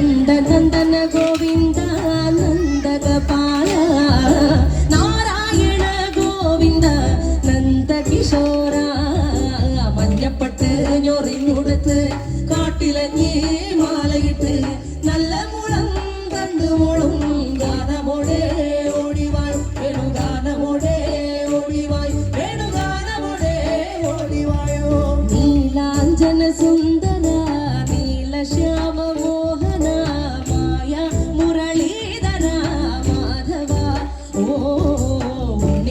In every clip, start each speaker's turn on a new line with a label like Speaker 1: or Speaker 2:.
Speaker 1: Nandana Govinda നന്ദഗപാല Narayana Govinda Nandakishora മഞ്ഞപ്പെട്ട് ഞൊറിഞ്ഞുടുത്ത് കാട്ടിലഞ്ഞേ Mala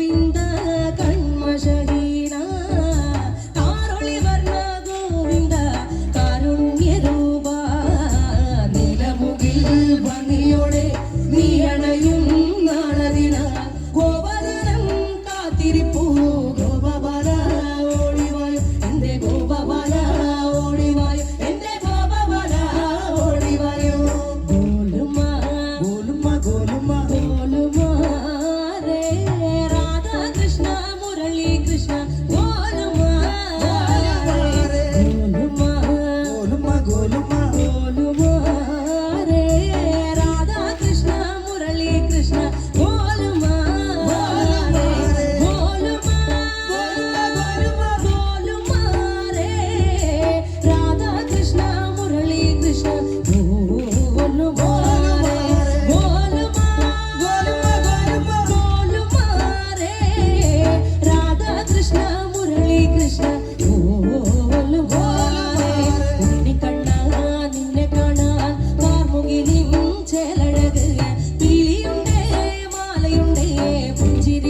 Speaker 1: Govinda കൺമശ గోలుమా Yeah, yeah, yeah.